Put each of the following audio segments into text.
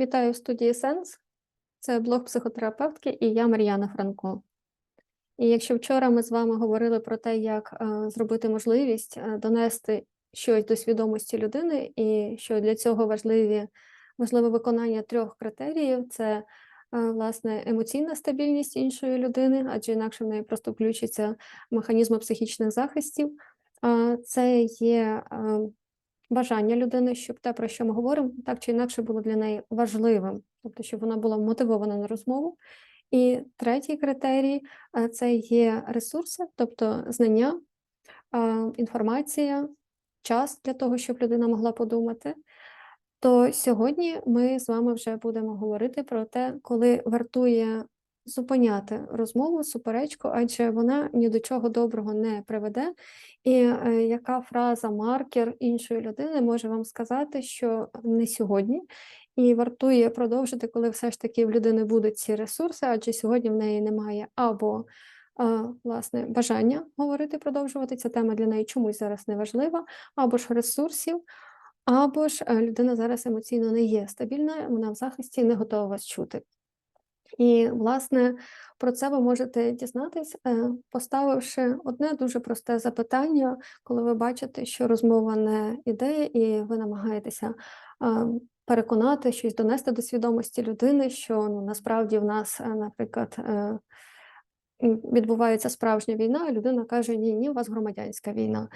Вітаю в студії Сенс. Це блог психотерапевтки і я Мар'яна Франко. І якщо вчора ми з вами говорили про те, як е, зробити можливість е, донести щось до свідомості людини, і що для цього важливі, важливе виконання трьох критеріїв: це е, власне емоційна стабільність іншої людини, адже інакше в неї просто включаться механізми психічних захистів. Це є бажання людини, щоб те, про що ми говоримо, так чи інакше було для неї важливим, тобто, щоб вона була мотивована на розмову. І третій критерій це є ресурси, тобто знання, інформація, час для того, щоб людина могла подумати. То сьогодні ми з вами вже будемо говорити про те, коли вартує зупиняти розмову, суперечку, адже вона ні до чого доброго не приведе. І е, яка фраза, маркер іншої людини може вам сказати, що не сьогодні, і вартує продовжити, коли все ж таки в людини будуть ці ресурси, адже сьогодні в неї немає або е, власне бажання говорити, продовжувати ця тема для неї чомусь зараз не важлива, або ж ресурсів. Або ж е, людина зараз емоційно не є стабільна, вона в захисті не готова вас чути. І, власне, про це ви можете дізнатись, е, поставивши одне дуже просте запитання, коли ви бачите, що розмова не іде, і ви намагаєтеся е, переконати щось донести до свідомості людини, що ну, насправді в нас, е, наприклад, відбувається справжня війна, а людина каже: Ні, ні, у вас громадянська війна.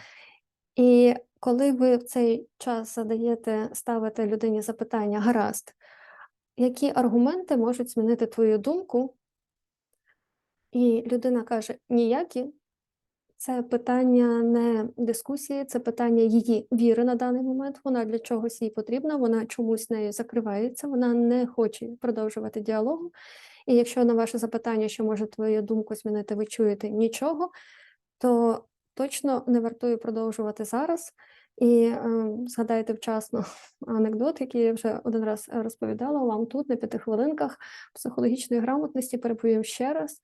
І коли ви в цей час задаєте, ставите людині запитання, гаразд, які аргументи можуть змінити твою думку? І людина каже: ніякі. Це питання не дискусії, це питання її віри на даний момент. Вона для чогось їй потрібна, вона чомусь нею закривається, вона не хоче продовжувати діалогу. І якщо на ваше запитання, що може твою думку змінити, ви чуєте нічого, то точно не вартує продовжувати зараз. І згадайте вчасно анекдот, який я вже один раз розповідала вам тут, на п'яти хвилинках психологічної грамотності, переповім ще раз.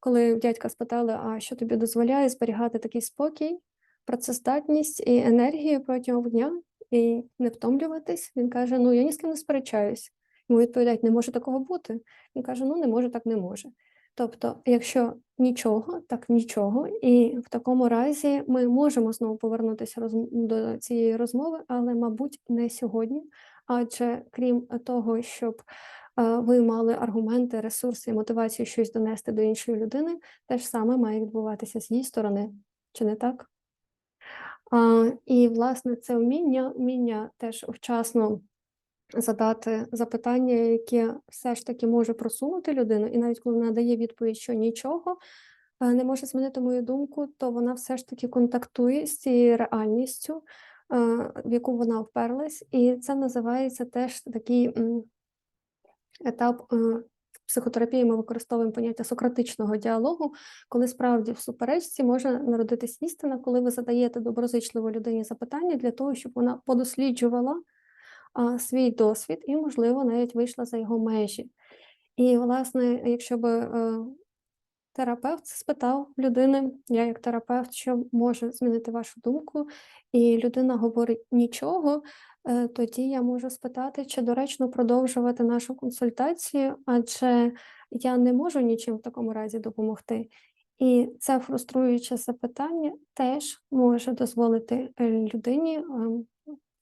Коли дядька спитали, а що тобі дозволяє зберігати такий спокій, працездатність і енергію протягом дня, і не втомлюватись, він каже: Ну, я ні з ким не сперечаюсь. Йому відповідають, не може такого бути. Він каже: Ну, не може, так не може. Тобто, якщо нічого, так нічого, і в такому разі ми можемо знову повернутися до цієї розмови, але, мабуть, не сьогодні. Адже крім того, щоб е, ви мали аргументи, ресурси і мотивацію щось донести до іншої людини, те ж саме має відбуватися з її сторони, чи не так? І, власне, це вміння, вміння теж вчасно задати запитання, яке все ж таки може просунути людину, і навіть коли вона дає відповідь, що нічого е, не може змінити мою думку, то вона все ж таки контактує з цією реальністю, е, в яку вона вперлась, і це називається теж такий етап. Е, психотерапії ми використовуємо поняття сократичного діалогу, коли справді в суперечці може народитись істина, коли ви задаєте доброзичливо людині запитання для того, щоб вона подосліджувала свій досвід і, можливо, навіть вийшла за його межі. І, власне, якщо би е, терапевт спитав людини, я як терапевт, що може змінити вашу думку, і людина говорить нічого, е, тоді я можу спитати, чи доречно продовжувати нашу консультацію, адже я не можу нічим в такому разі допомогти. І це фруструюче запитання теж може дозволити е, людині ем,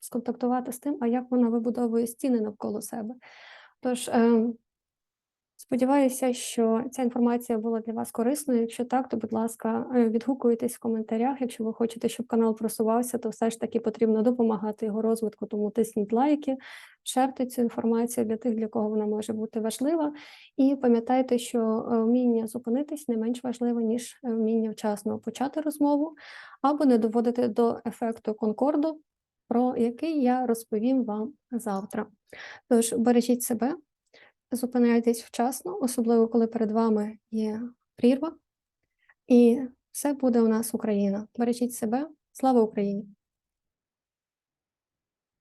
сконтактувати з тим, а як вона вибудовує стіни навколо себе. Тож, е, сподіваюся, що ця інформація була для вас корисною. Якщо так, то, будь ласка, е, відгукуйтесь в коментарях. Якщо ви хочете, щоб канал просувався, то все ж таки потрібно допомагати його розвитку, тому тисніть лайки, шерте цю інформацію для тих, для кого вона може бути важлива. І пам'ятайте, що е, вміння зупинитись не менш важливе, ніж е, вміння вчасно почати розмову або не доводити до ефекту конкорду про який я розповім вам завтра. Тож бережіть себе, зупиняйтесь вчасно, особливо коли перед вами є прірва, і все буде у нас Україна. Бережіть себе, слава Україні!